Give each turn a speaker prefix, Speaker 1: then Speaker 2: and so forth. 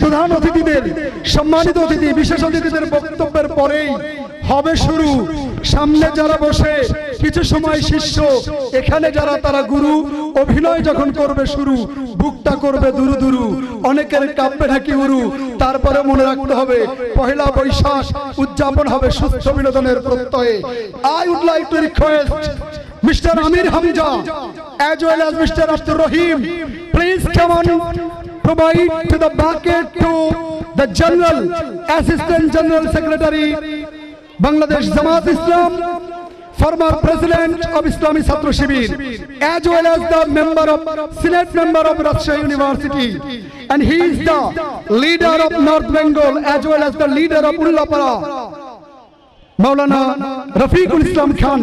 Speaker 1: প্রধান অতিথিদের, সম্মানিত অতিথি, বিশেষ অতিথিদের বক্তব্যের পরেই হবে শুরু সামনে যারা বসে, কিছু সময় শিষ্য, এখানে যারা তারা গুরু, অভিনয় যখন করবে শুরু, বুকটা করবে দুরু দুরু, অনেকের কাব্যে ঢাকি উরু, তারপরে মনে রাখতে হবে, পহেলা বৈশাখ উদযাপন হবে সুস্থ বিনোদনের প্রত্যয়ে I would like to request mister Aamir Hamza well as Mr. Abdul Rahim please come on provide to the bucket to the General Assistant General Secretary Bangladesh Jamaat Islam former President of Islamic Satro Shibir as well as the member of Senate member of Rajshahi University and he is the leader of North Bengal as well as the leader of Ullapara Maulana Rafiqul Islam Khan